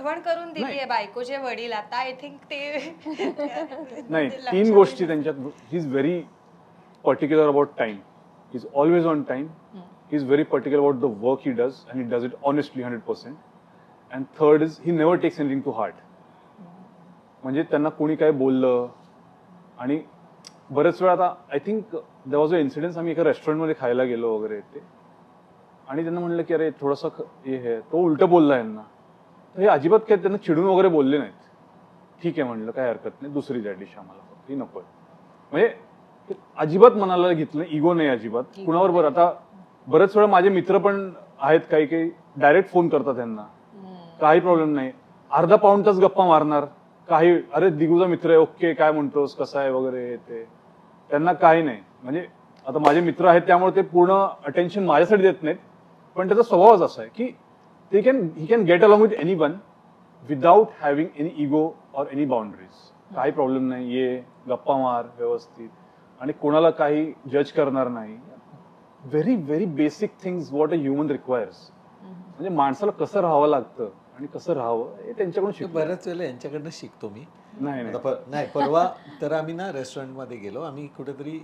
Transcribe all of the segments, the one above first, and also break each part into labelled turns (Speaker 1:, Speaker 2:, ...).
Speaker 1: आठवण करून दिली आहे बायकोचे वडील. आता आय थिंक ते
Speaker 2: नाही तीन गोष्टी त्यांच्यात. He is very particular about time he is always on time he is very particular about the work he does and he does it honestly hundred percent and third is he never takes anything to heart म्हणजे त्यांना कोणी काय बोललं? आणि बरेच वेळा आता I think the was a incidence आम्ही एका रेस्टॉरंटमध्ये खायला गेलो वगैरे ते. आणि त्यांना म्हणलं की अरे थोडंसं हे तो उलट बोलला यांना. तर हे अजिबात काय त्यांना चिडून वगैरे बोलले नाहीत. ठीक आहे म्हणलं काय हरकत नाही दुसरी द्या डिश आम्हाला फक्त ही नको म्हणजे अजिबात मनाला घेतलं इगो नाही अजिबात. कुणावर बरं? आता बरेच वेळा माझे मित्र पण आहेत काही काही डायरेक्ट फोन करतात त्यांना. काही प्रॉब्लेम नाही. अर्धा पाऊण तास गप्पा मारणार. काही अरे दिगूचा मित्र आहे ओके काय म्हणतोस कसा आहे वगैरे ते. त्यांना काही नाही. म्हणजे आता माझे मित्र आहेत त्यामुळे ते पूर्ण अटेन्शन माझ्यासाठी देत नाहीत. पण त्याचा स्वभावच असा आहे की ते can he can get along with any one without having any ego or any boundaries काही प्रॉब्लेम नाही ये गप्पा मार व्यवस्थित. आणि कोणाला काही जज करणार नाही. Very very basic things what a human requires म्हणजे माणसाला कसं राहावं लागतं आणि कसं राहावं हे त्यांच्याकडून शिकतो.
Speaker 3: बऱ्याच वेळेला यांच्याकडनं शिकतो मी.
Speaker 2: नाही नाही.
Speaker 3: पर- नाही परवा तर आम्ही ना रेस्टॉरंटमध्ये गेलो. आम्ही कुठेतरी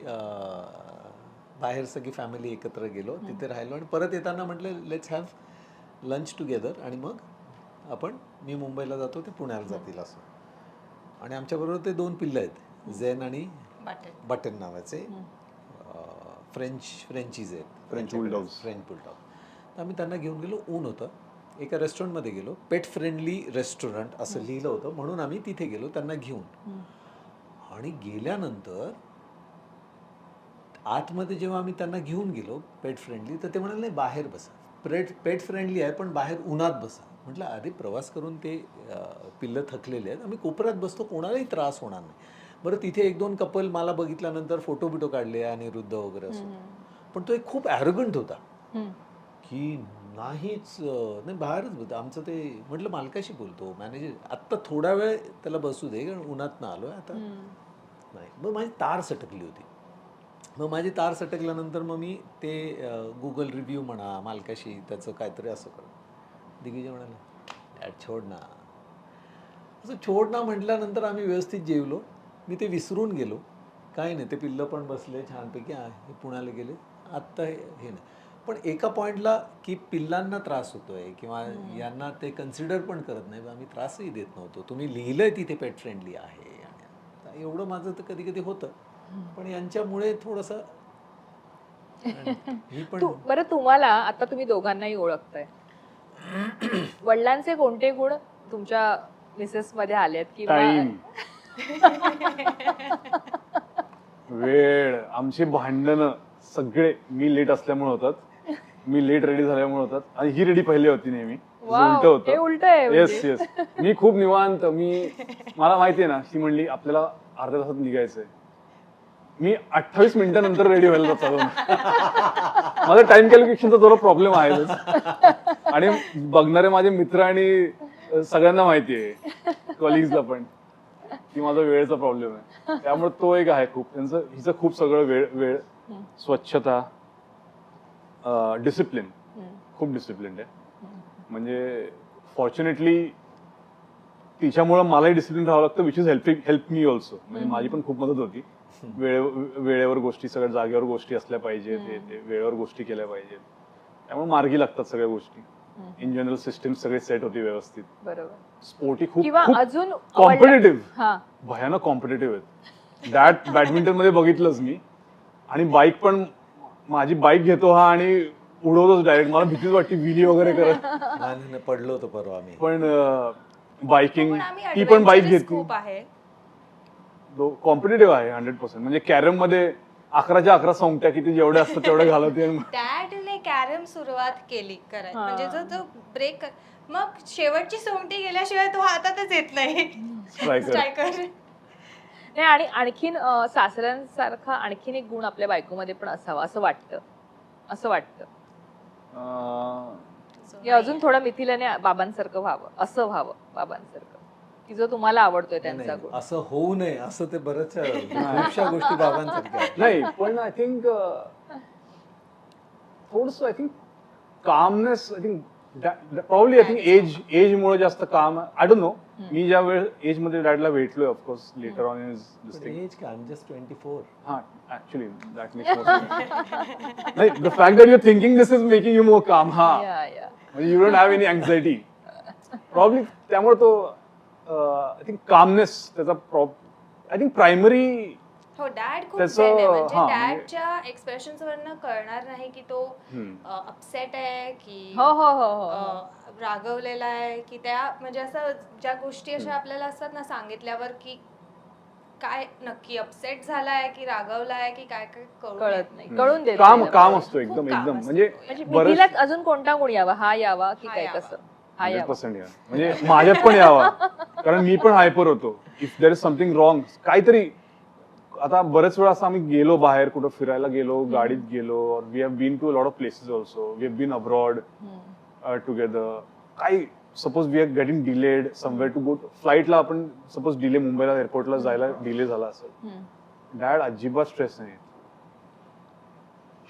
Speaker 3: बाहेर सगळी फॅमिली एकत्र गेलो. तिथे राहिलो आणि परत येताना म्हटलं लेट्स हॅव लंच टुगेदर आणि मग आपण मी मुंबईला जातो ते पुण्याला जातील असं. आणि आमच्याबरोबर ते दोन पिल्लं आहेत झेन आणि
Speaker 1: बटन.
Speaker 3: बटन नावाचे. फ्रेंच फ्रेंचीज आहेत.
Speaker 2: French bulldogs.
Speaker 3: फ्रेंच बुलडॉग तर आम्ही त्यांना घेऊन गेलो ऊन होतं. एका रेस्टॉरंटमध्ये गेलो पेट फ्रेंडली रेस्टॉरंट असं लिहिलं होतं. म्हणून आम्ही तिथे गेलो त्यांना घेऊन. आणि गेल्यानंतर आतमध्ये जेव्हा आम्ही त्यांना घेऊन गेलो पेट फ्रेंडली तर ते म्हणाले नाही बाहेर बसा. पेट पेट फ्रेंडली आहे पण बाहेर उन्हात बसा. म्हटलं अरे प्रवास करून ते पिल्लं थकलेले आहेत. आम्ही कोपऱ्यात बसतो कोणालाही त्रास होणार नाही. बरं तिथे एक दोन कपल मला बघितल्यानंतर फोटो बिटो काढले अनिरुद्ध वगैरे असं. पण तो एक खूप ॲरोगंट होता. की नाहीच नाही बाहेरच बोलतो आमचं ते म्हटलं मालकाशी बोलतो. मॅनेजर आत्ता थोडा वेळ त्याला बसू दे कारण उन्हात ना आलो आता. नाही. मग माझी तार सटकली होती. मग माझी तार सटकल्यानंतर मग मी ते गुगल रिव्ह्यू म्हणा मालकाशी त्याचं काहीतरी असं कर. दिग्विजय म्हणाला "यार, छोड ना. असं छोड ना म्हटल्यानंतर आम्ही व्यवस्थित जेवलो. मी ते विसरून गेलो. काही नाही ते पिल्लं पण बसले छानपैकी "आ, हे पुण्याला गेले. आत्ता हे हे नाही. पण एका पॉईंटला की पिल्लांना त्रास होतोय किंवा यांना ते कन्सिडर पण करत नाही आम्ही त्रासही देत नव्हतो. तुम्ही लिहिलंय तिथे पेट फ्रेंडली आहे. आणि एवढं माझं तर कधी कधी होतं. पण यांच्यामुळे थोडस ही
Speaker 4: बरं तुम्हाला आता तुम्ही दोघांनाही ओळखताय. वडिलांचे कोणते गुण तुमच्या मिसेस मध्ये आलेत
Speaker 2: टाइम वेळ. आमची भांडणं सगळे मी लेट असल्यामुळे होतात. मी लेट रेडी झाल्यामुळे होतात. आणि ही रेडी पहिले होती नेहमी.
Speaker 4: Wow,
Speaker 2: उलट
Speaker 4: हे उलटं आहे
Speaker 2: येस. येस मी खूप निवांत. मी मला माहितीये ना ती म्हणली आपल्याला अर्ध्या तासात निघायचंय. मी अठ्ठावीस मिनिटानंतर रेडी व्हायला चालू माझा टाइम कॅल्क्युलेशनचा थोडा प्रॉब्लेम आहे आणि बघणारे माझे मित्र आणि सगळ्यांना माहिती आहे. कॉलिग्सला पण की माझा वेळेचा प्रॉब्लेम आहे. त्यामुळे तो एक आहे खूप. त्यांचं हिचं खूप सगळं वेळ वेळ स्वच्छता डिसिप्लिन खूप डिसिप्लिन आहे. म्हणजे फॉर्च्युनेटली तिच्यामुळं मलाही डिसिप्लिन राहावं लागतं which is helping help me also म्हणजे माझी पण खूप मदत होती. वेळे वेळेवर गोष्टी सगळ्या जागेवर गोष्टी असल्या पाहिजेत हे ते वेळेवर गोष्टी केल्या पाहिजेत. त्यामुळे मार्गी लागतात सगळ्या गोष्टी. इन जनरल सिस्टीम सगळे सेट होती व्यवस्थित.
Speaker 4: बरोबर.
Speaker 2: स्पोर्टी खूप
Speaker 4: किंवा
Speaker 2: खूप
Speaker 4: अजून
Speaker 2: कॉम्पिटेटिव्ह
Speaker 4: हा.
Speaker 2: भयानक कॉम्पिटेटिव्ह आहेत. दॅट बॅडमिंटनमध्ये बघितलंच मी. आणि बाईक पण माझी बाईक घेतो हा आणि उडवतोच डायरेक्ट मला भीतीच वाटते विली वगैरे करत.
Speaker 3: नाही, नाही, पडलो होतो परवा आम्ही.
Speaker 2: पण बाईकिंग ती पण बाईक
Speaker 1: adventurous
Speaker 2: घेतली.
Speaker 1: खूप आहे.
Speaker 2: कॉम्पिटेटिव्ह आहे हंड्रेड पर्सेंट म्हणजे कॅरममध्ये अकराच्या अकरा सोंगट्या किती जेवढ्या असतात तेवढ्या घालते
Speaker 1: डॅडने कॅरम सुरुवात केली करायला
Speaker 4: हा.
Speaker 1: म्हणजे जो तो ब्रेक मग शेवटची सोंगटी गेल्याशिवाय तो हातातच येत नाही.
Speaker 2: स्ट्रायकर
Speaker 4: नाही आणि आणखीन सासऱ्यांसारखा आणखीन एक गुण आपल्या बायकोमध्ये पण असावा असं वाटतं. असं वाटतं. की अजून थोडं मिथिलाने बाबांसारखं व्हावं असं व्हावं बाबांसारखं. की जो तुम्हाला आवडतोय त्यांचा गुण
Speaker 3: असं होऊ नये असं ते बऱ्याचशा खूपशा गोष्टी बाबांसारख्या.
Speaker 2: नाही पण आय थिंक थोडस I think calmness I think probably I think age age मुळे जास्त काम आय डोंट नो मी ज्या वेळ एजमध्ये डॅडला भेटलोय of course later on is this thing
Speaker 3: age का I am just twenty four
Speaker 2: हा दॅट मेक्स नाही the fact that you thinking this is making you more calm हा
Speaker 4: या या
Speaker 2: म्हणजे you don't have any anxiety probably त्यामुळे तो I think calmness त्याचा प्रॉब I think primary
Speaker 1: हो dad खूप
Speaker 2: त्याचं-
Speaker 1: zen आहे. म्हणजे
Speaker 2: हा, म्हणजे-
Speaker 1: डॅडच्या एक्सप्रेशन्स वरनं कळणार नाही की तो अपसेट आहे की
Speaker 4: हो हो हो हो
Speaker 1: अ, रागवलेला आहे की त्या म्हणजे असं ज्या गोष्टी अशा आपल्याला असतात ना सांगितल्यावर की काय नक्की अपसेट झालाय की रागवलाय की काय काय कळू
Speaker 4: कळत नाही. कळून देत
Speaker 2: काम
Speaker 4: नाही.
Speaker 2: काम. असतो एकदम
Speaker 1: काम
Speaker 2: एकदम.
Speaker 1: असतं.
Speaker 2: म्हणजे
Speaker 4: म्हणजे
Speaker 2: बरंच
Speaker 4: अजून कोणता गुण यावा? हा यावा की
Speaker 1: हा
Speaker 4: काय
Speaker 1: यावा.
Speaker 4: कसं? हा
Speaker 2: हंड्रेड पर्सेंट या. म्हणजे माझ्यात पण यावा. कारण मी पण हायपर होतो. If there is something wrong काहीतरी आता बरेच वेळा असं आम्ही गेलो बाहेर कुठं फिरायला गेलो गाडीत गेलो we have been to lot of places also we have been abroad. Together काही suppose we are getting delayed somewhere to go फ्लाईटला आपण सपोज डिले मुंबईला एअरपोर्टला जायला डिले झाला असेल. डॅड अजिबात स्ट्रेस नाही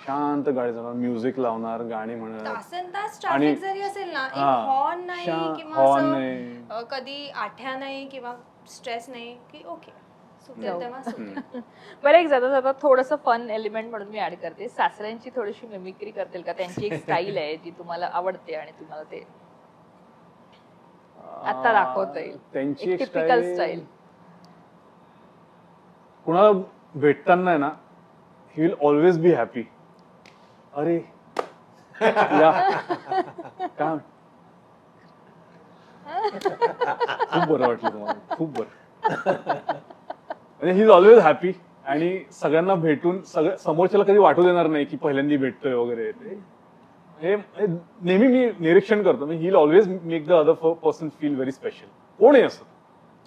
Speaker 2: शांत गाडी चालवणार म्युझिक लावणार गाणी
Speaker 1: तासन तास
Speaker 2: आणि-
Speaker 1: ट्रॅफिक जरी असेल ना एक
Speaker 2: हा.
Speaker 1: हॉर्न नाही
Speaker 2: शा-
Speaker 1: किंवा
Speaker 2: horn
Speaker 1: असं,
Speaker 2: नाही.
Speaker 1: अ, कधी आठ्या नाही किंवा स्ट्रेस नाही की ओके
Speaker 4: जाऊ.
Speaker 1: सुटेल तेव्हा सुटेल.
Speaker 4: बरं एक जाता जाता थोडस फन एलिमेंट म्हणून मी ऍड करते सासऱ्यांची थोडीशी मिमिक्री करतील का त्यांची एक स्टाईल आहे जी तुम्हाला आवडते आणि तुम्हाला ते आता दाखवता येईल.
Speaker 2: त्यांची
Speaker 4: एक
Speaker 2: एक
Speaker 4: typical
Speaker 2: style-
Speaker 4: style.
Speaker 2: कुणाला भेटताना आहे ना he will always be happy अरे. या. काय म्हण- खूप बरं वाटलं तुम्हाला. खूप बरं. ही इज ऑलवेज हॅपी आणि सगळ्यांना भेटून सगळं समोरच्याला कधी वाटू देणार नाही की पहिल्यांदा भेटतोय वगैरे ते. हे हे नेहमी मी निरीक्षण करतो. He always make the other person feel very special कोण आहे असं.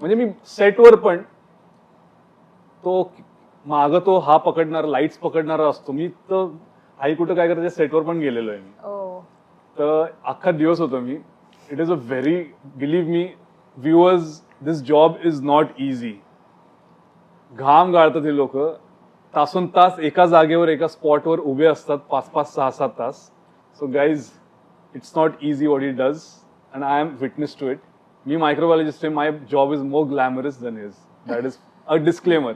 Speaker 2: म्हणजे मी सेटवर पण तो माग तो हा पकडणार लाईट्स पकडणारा असतो. मी तर आई कुठं काय करते सेटवर पण गेलेलो आहे मी.
Speaker 4: ओ
Speaker 2: तर अख्खा दिवस होतो मी. It is a very believe me viewers this job is not easy घाम गाळतात हे लोक. तासून तास एका जागेवर एका स्पॉटवर उभे असतात पाच पाच सहा सात तास. So guys it's not easy what it does and I am witness to it me microbiologist आहे my job is more glamorous than is that is a disclaimer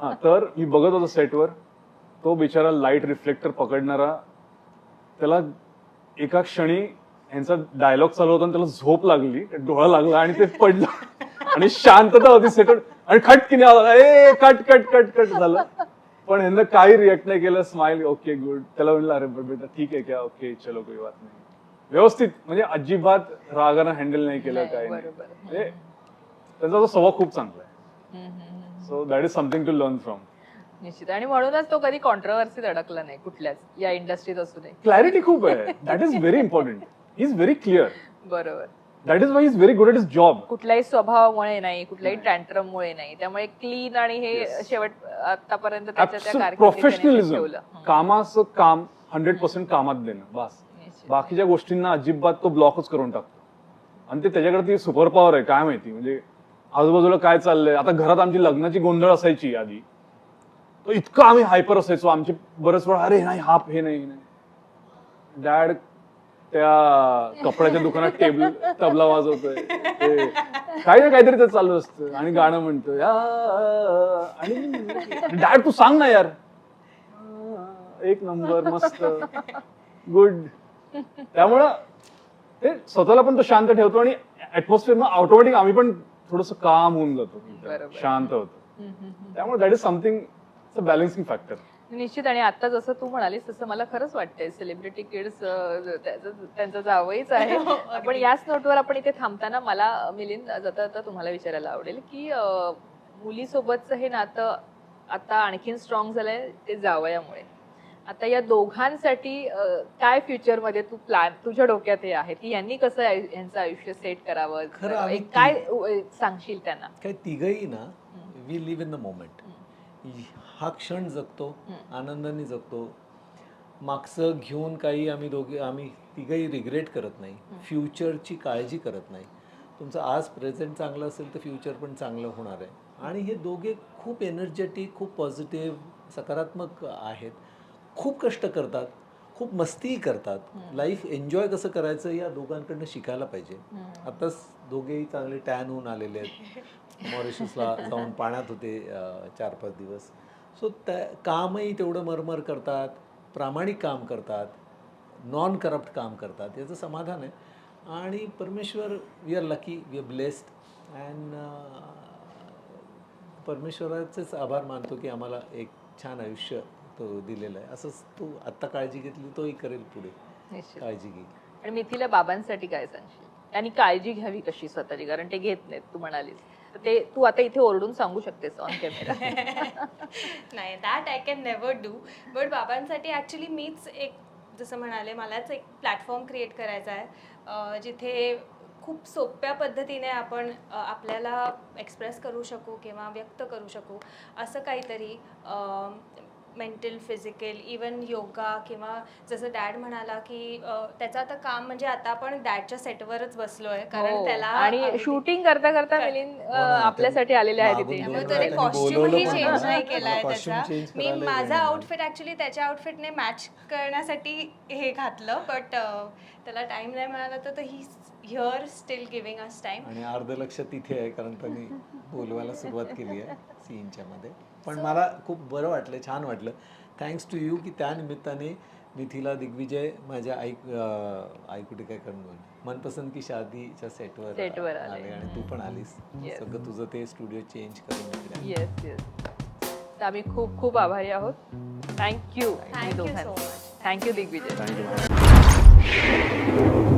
Speaker 2: हा तर मी बघत होतो सेटवर तो बिचारा लाइट रिफ्लेक्टर पकडणारा त्याला एका क्षणी यांचा डायलॉग चालू होता आणि त्याला झोप लागली डोळा लागला आणि ते पडलं. आणि शांतता होती सेटवर आणि खटकीने आला, ए कट कट कट कट झालं. पण ह्यांना काही रिएक्ट नाही केलं. स्माइल ओके गुड त्याला म्हणलं अरे बेटा ठीक आहे क्या? ओके चलो कोई बात नाही. व्यवस्थित. म्हणजे अजिबात रागानं हँडल नाही केलं काय. म्हणजे त्यांचा तो स्वभाव खूप चांगला आहे. So that is something to learn from
Speaker 4: निश्चित. आणि म्हणूनच तो कधी कॉन्ट्रोवर्सीत अडकला नाही कुठल्याच या इंडस्ट्रीत असू दे.
Speaker 2: क्लॅरिटी खूप आहे. That is very important he is very clear
Speaker 4: बरोबर.
Speaker 2: That is why is very good at is job
Speaker 4: कुठल्याही स्वभावामुळे नाही कुठल्याही टँट्रम मुळे नाही. त्यामुळे क्लीन आणि हे. शेवट आतापर्यंत त्याच्या
Speaker 2: प्रोफेशनलिझम.
Speaker 4: हं.
Speaker 2: कामाचं काम हंड्रेड पर्सेंट कामात देणं बस. बाकीच्या गोष्टींना अजिबात तो ब्लॉकच करून टाकतो. आणि ते त्याच्याकडे ती सुपर पॉवर आहे काय माहिती? म्हणजे आजूबाजूला काय चाललंय? आता घरात आमची लग्नाची गोंधळ असायची आधी. तो इतकं आम्ही हायपर असायचो. आमचे बरेच वेळा अरे नाही हा हे नाही हे नाही. डॅड त्या कपड्याच्या दुकानात टेबल तबला वाजवतोय. ते काही ना काहीतरी ते चालू असतं आणि गाणं म्हणतोय आ, आणि डॅड तू सांग ना यार. एक नंबर मस्त. गुड त्यामुळं ते स्वतःला पण तो शांत ठेवतो आणि ऍटमॉस्फिअर मग ऑटोमॅटिक आम्ही पण थोडस काम होऊन जातो. शांत होतो. त्यामुळे that is something balancing factor
Speaker 4: निश्चित आणि आता जसं तू म्हणालीस तसं मला खरंच वाटतंय. सेलिब्रिटी किड्स त्यांचं जावईच आहे. पण याच नोटवर आपण इथे थांबताना मला मिलिंद जाता जाता तुम्हाला विचारायला आवडेल की मुलीसोबतचं हे नातं आता आणखीन स्ट्रॉंग झालंय ते जावयामुळे. आता या दोघांसाठी काय फ्युचरमध्ये तू प्लॅन तुझ्या डोक्यात हे आहे की यांनी कसं यांचं आयुष्य सेट करावं? काय सांगशील त्यांना?
Speaker 3: काय तिघही ना we live in the moment हा क्षण जगतो आनंदाने जगतो. मागचं घेऊन काही आम्ही दोघे आम्ही तिघही रिग्रेट करत नाही. फ्युचरची काळजी करत नाही. तुमचं आज प्रेझेंट चांगलं असेल तर फ्युचर पण चांगलं होणार आहे. आणि हे दोघे खूप एनर्जेटिक खूप पॉझिटिव्ह सकारात्मक आहेत. खूप कष्ट करतात खूप मस्तीही करतात. लाईफ एन्जॉय कसं करायचं या दोघांकडनं शिकायला पाहिजे. आताच दोघेही चांगले टॅन होऊन आलेले आहेत. मॉरिशसला जाऊन पाण्यात होते चार पाच दिवस. सो त्या कामही तेवढं मरमर करतात प्रामाणिक काम करतात नॉन करप्ट काम करतात याचं समाधान आहे. आणि परमेश्वर we are lucky we are blessed and परमेश्वराचेच आभार मानतो की आम्हाला एक छान आयुष्य तो दिलेलं आहे. असंच तू आत्ता काळजी घेतली तोही करेल पुढे. काळजी घेईल
Speaker 4: आणि मिथीला बाबांसाठी काय सांगशील? आणि काळजी घ्यावी कशी स्वतःची कारण ते घेत नाहीत तू म्हणालीस. ते तू आता इथे ओरडून सांगू शकतेस ऑन कॅमेरा
Speaker 1: नाही that I can never do but बाबांसाठी actually मीच एक जसं म्हणाले मलाच एक प्लॅटफॉर्म क्रिएट करायचा आहे जिथे खूप सोप्या पद्धतीने आपण आपल्याला एक्सप्रेस करू शकू किंवा व्यक्त करू शकू असं काहीतरी मेंटल फिजिकल इवन योगा किंवा जसं डॅड म्हणाला की अं, त्याचं आता काम म्हणजे आता आपण डॅडच्या सेटवरच बसलो आहे कारण त्याला
Speaker 4: हो. आणि
Speaker 1: अगदी-
Speaker 4: शूटिंग करता करता? मिलिंद
Speaker 3: हो
Speaker 4: अं, आपल्यासाठी आलेले
Speaker 3: मागून
Speaker 4: इथे
Speaker 3: दोन
Speaker 1: त्यामुळे त्याने कॉस्ट्युमही
Speaker 3: पण
Speaker 1: चेंज. नाही केलाय
Speaker 3: मला costume
Speaker 1: त्याचा
Speaker 3: change
Speaker 1: मी
Speaker 3: करायला
Speaker 1: माझा
Speaker 3: वेळ
Speaker 1: आउटफिट ऍक्च्युली त्याच्या आउटफिटने मॅच करण्यासाठी हे घातलं बट त्याला टाइम नाही मिळाला तर ही here still giving us time
Speaker 3: आणि अर्ध लक्ष तिथे आहे कारण त्यांनी बोलवायला सुरुवात केली आहे सीनच्या मध्ये पण मला खूप बरं वाटलं छान वाटलं थँक्स टू यू की त्या निमित्ताने मिथिला दिग्विजय माझ्या आई अं, आई कुठे काय करून मनपसंत की शादीच्या सेटवर
Speaker 4: सेटवर आले.
Speaker 3: आणि तू पण आलीस. सगळं तुझं ते स्टुडिओ चेंज करून.
Speaker 4: येस येस तर आम्ही खूप खूप आभारी आहोत थँक्यू. Thank you Digvijay
Speaker 2: you.